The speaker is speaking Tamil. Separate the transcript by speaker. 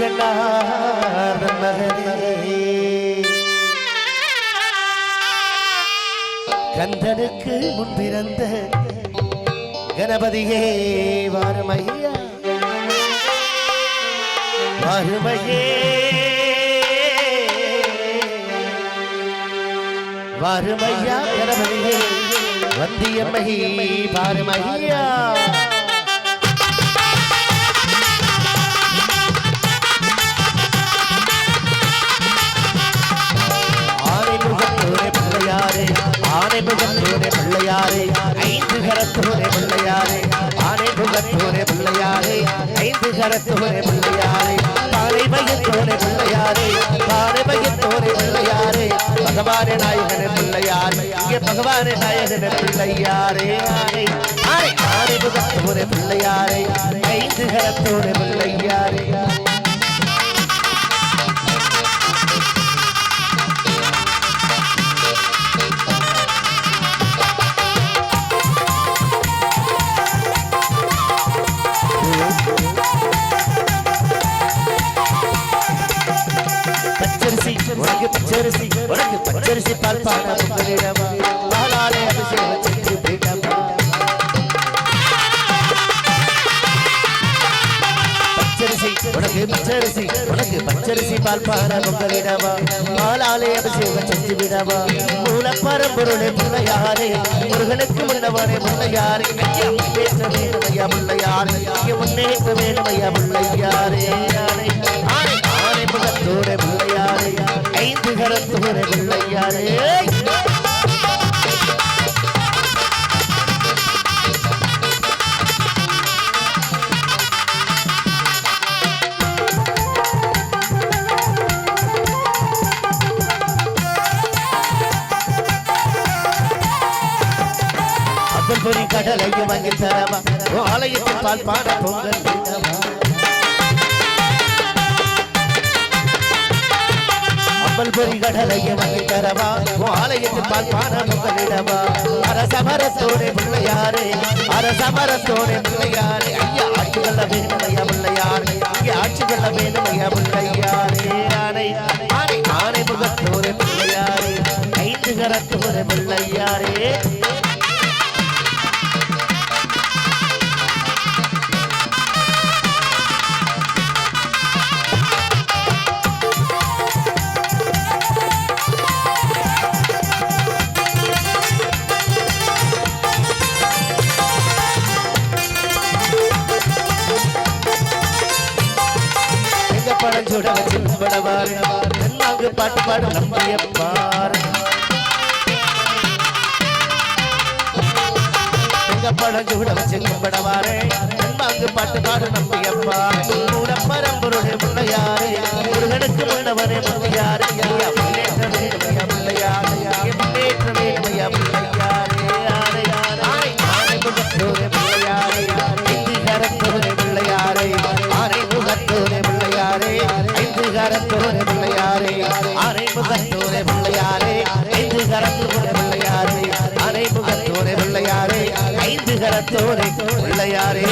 Speaker 1: கண்ணாத மகனே கந்தனுக்கு முன்பிறந்த கணபதியே வாருமையா. வாருமையே. வாருமையா கணபதியே. வந்தியம்மை பாருமையா. கரத்தோரே பிள்ளையாரே. ஆனை ஆனைமுகத்தோரே பிள்ளையாரே. ஐந்து கரத்தோரே பிள்ளையாரே. பாலை பானைமயத்தோரே பிள்ளையாரே. பாலை பானைமயத்தோரே பிள்ளையாரே. பகவானே நாயகனே பிள்ளையாரே. இங்கே பகவானே நாயகனே பிள்ளையாரே. ஆனை ஆனை ஆனை ஆனைமுகத்தோரே பிள்ளையாரே. ஐந்து கரத்தோரே பிள்ளையாரே. பச்சரிசி உனக்கு பச்சரிசி உனக்கு பச்சரிசி பால் பாட பாலாலே அபிஷேகம் செஞ்சு விடமா பச்சரிசி உனக்கு பச்சரிசி உனக்கு பச்சரிசி பால் பாட புகலிடமா பாலாலே அபிஷேகம் செஞ்சு விடமா மூலப்பரம்பொருளே பிள்ளையாரே முருகனுக்கு முன்னவரே பிள்ளையாரே முன்னேற்ற வேணும் ஐயா பிள்ளையாரே முன்னேற்ற வேணும் ஐந்து பிள்ளையாரே கடலையும் வாங்கி தரவா. ஆலயத்தில் பால் பாட பொங்கல் விடவா அப்பல் பொறி கடலையும் வாங்கி தரவா ஆலயத்தில் பால் பாட அரசமரத்தோட பிள்ளையாரே அரசமரத்தோட பிள்ளையாரே. ஐயா ஆட்சி கொள்ள வேணும் ஐயா பிள்ளையாரே. இங்கே ஆட்சி கொள்ள வேணும் ஐயா பிள்ளையாரே. ஆனை ஆனை ஆனை முகத்தோட பிள்ளையாரே. ஐந்து கரத்தோட பிள்ளையாரே. படம் சுட வச்சு படவாரு நாங்க பாட்டு பாடு நம்பிய எங்க படம் சுட வச்சு பாட்டு பாடு நம்பிய பாரு பரம்பொருடைய முருகனுக்கு முன்னவரே பிள்ளையாரே ஆரை பிள்ளையாரே